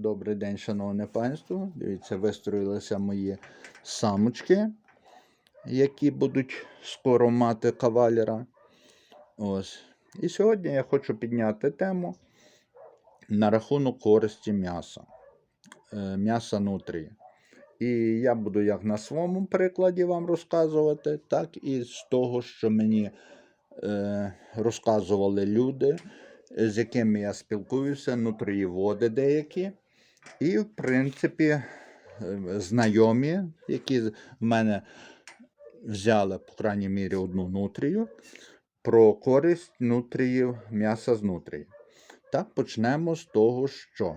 Добрий день, шановне панство. Дивіться, вистроїлися мої самочки, які будуть скоро мати кавалера. Ось. І сьогодні я хочу підняти тему на рахунок користі м'яса. Е, М'яса нутрії. І я буду як на своєму прикладі вам розказувати, так і з того, що мені е, розказували люди, з якими я спілкуюся, нутрієводи деякі. І, в принципі, е, знайомі, які в мене взяли, по крайній мірі, одну нутрію, про користь нутріїв, м'яса з нутрії. Так, почнемо з того, що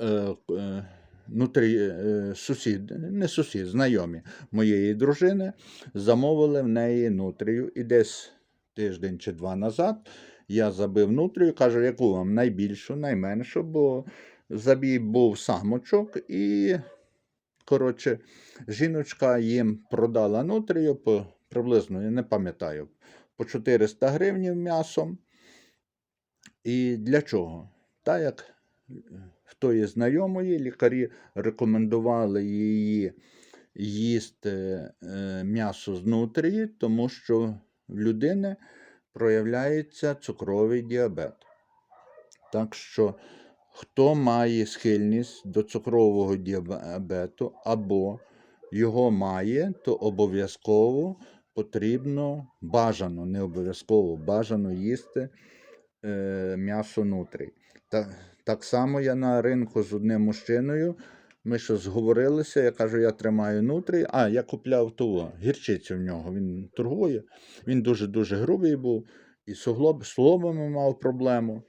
е, е, нутрі, е, сусід, не сусід, знайомі моєї дружини замовили в неї нутрію. І десь тиждень чи два назад я забив нутрію, кажу, яку вам найбільшу, найменшу, бо забій був самочок, і, коротше, жіночка їм продала нутрію по приблизно, я не пам'ятаю, по 400 гривнів м'ясом. І для чого? Так як е, в тої знайомої лікарі рекомендували її їсти е, м'ясо з нутрії, тому що в людини проявляється цукровий діабет. Так що, хто має схильність до цукрового діабету або його має, то обов'язково потрібно бажано, не обов'язково бажано їсти е, м'ясо нутрій. Та, так само я на ринку з одним мужчиною. Ми що зговорилися, я кажу, я тримаю нутрій. А, я купляв ту гірчицю в нього. Він торгує. Він дуже-дуже грубий був. І суглоб, словами мав проблему.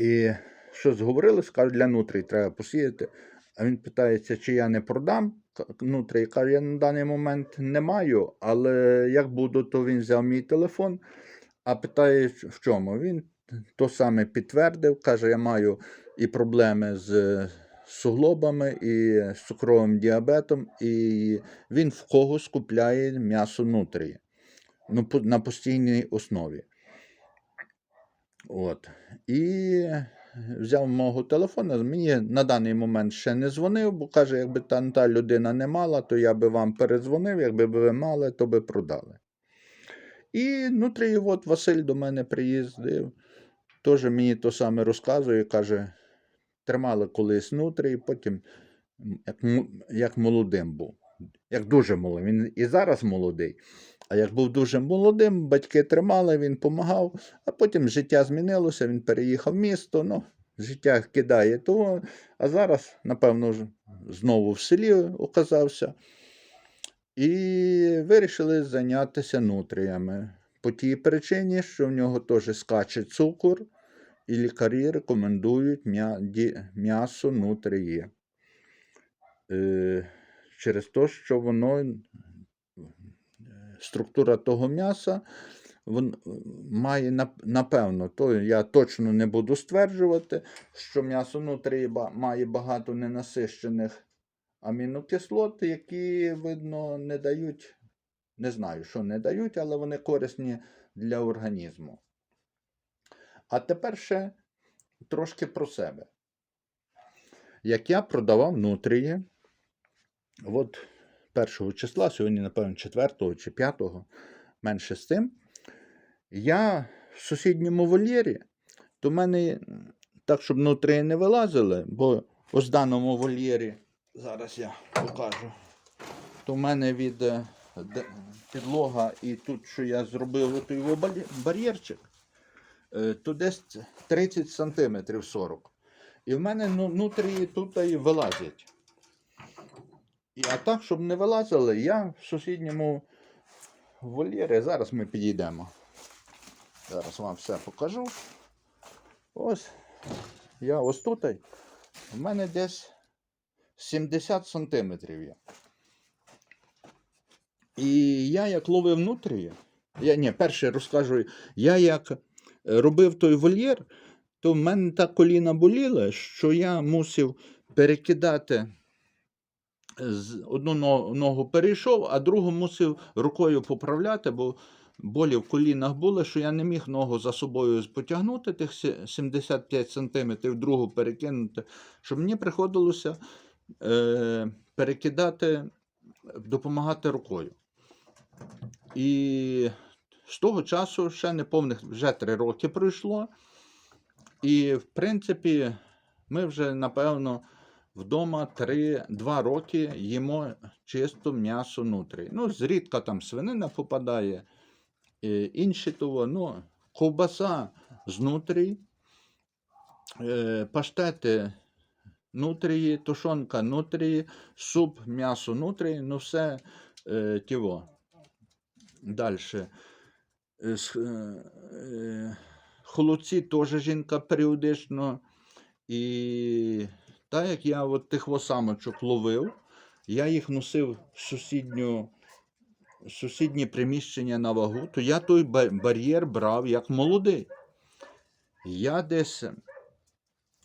І що зговорилися, кажу, для нутрій треба посіяти. А він питається, чи я не продам нутрій. Кажу, я на даний момент не маю, але як буду, то він взяв мій телефон. А питає, в чому? Він то саме підтвердив, каже, я маю і проблеми з суглобами, і з цукровим діабетом, і він в когось купляє м'ясо нутрії. Ну, на постійній основі. От. І взяв мого телефона. Мені на даний момент ще не дзвонив, бо каже, якби та, та людина не мала, то я би вам передзвонив, якби ви мали, то би продали. І внутрі, от Василь до мене приїздив, теж мені то саме розказує, каже, тримали колись нутрі, потім як, як молодим був. Як дуже молодим. Він і зараз молодий. А як був дуже молодим, батьки тримали, він допомагав, а потім життя змінилося, він переїхав в місто, ну, життя кидає того, а зараз, напевно, знову в селі оказався. І вирішили зайнятися нутріями. По тій причині, що в нього теж скаче цукор, і лікарі рекомендують м'ясо нутрії. Е, через те, що воно структура того м'яса вон, має напевно, то я точно не буду стверджувати, що м'ясо нутрії має багато ненасищених амінокислот, які, видно, не дають, не знаю, що не дають, але вони корисні для організму. А тепер ще трошки про себе. Як я продавав нутрії, от 1 числа, сьогодні, напевно, 4 чи 5, менше з тим, я в сусідньому вольєрі, то в мене так, щоб нутрії не вилазили, бо ось в даному вольєрі, зараз я покажу, то в мене від е, підлога і тут, що я зробив той бар'єрчик, е, то десь 30 сантиметрів 40. І в мене ну, нутрії тут і вилазять. А так, щоб не вилазили, я в сусідньому вольєрі. Зараз ми підійдемо. Зараз вам все покажу. Ось я ось тут. У мене десь 70 сантиметрів є. І я як ловив нутрії, я ні, перше розкажу, я як робив той вольєр, то в мене так коліна боліли, що я мусив перекидати. З одну ногу перейшов, а другу мусив рукою поправляти, бо болі в колінах були, що я не міг ногу за собою потягнути, тих 75 см, другу перекинути, що мені приходилося е, перекидати, допомагати рукою. І з того часу ще неповних вже 3 роки пройшло. І, в принципі, ми вже, напевно, вдома 3-2 роки їмо чисто м'ясо нутрі. Ну, зрідка там свинина попадає, е, інші того, ну, ковбаса з нутрій, е, паштети нутрії, тушонка нутрії, суп, м'ясо нутрії, ну все е, тіво. Далі. Холодці теж жінка періодично. І так як я от тих самочок ловив, я їх носив в сусідню, сусіднє приміщення на вагу, то я той бар'єр брав як молодий. Я десь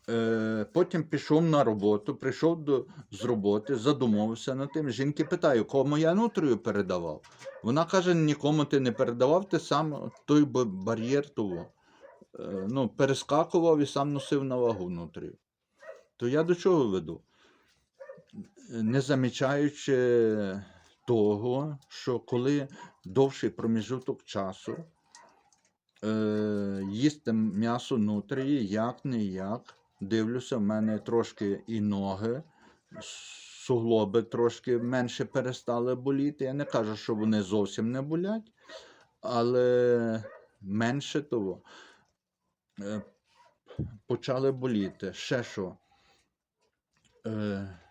е, потім пішов на роботу, прийшов до, з роботи, задумався над тим. Жінки питаю, кому я нутрію передавав. Вона каже: нікому ти не передавав, ти сам той бар'єр того. е, Ну, перескакував і сам носив на вагу нутрію. То я до чого веду? Не замічаючи того, що коли довший проміжуток часу е, їсти м'ясо нутрії, як не як, дивлюся, в мене трошки і ноги, суглоби трошки менше перестали боліти. Я не кажу, що вони зовсім не болять, але менше того. Е, почали боліти. Ще що? Е,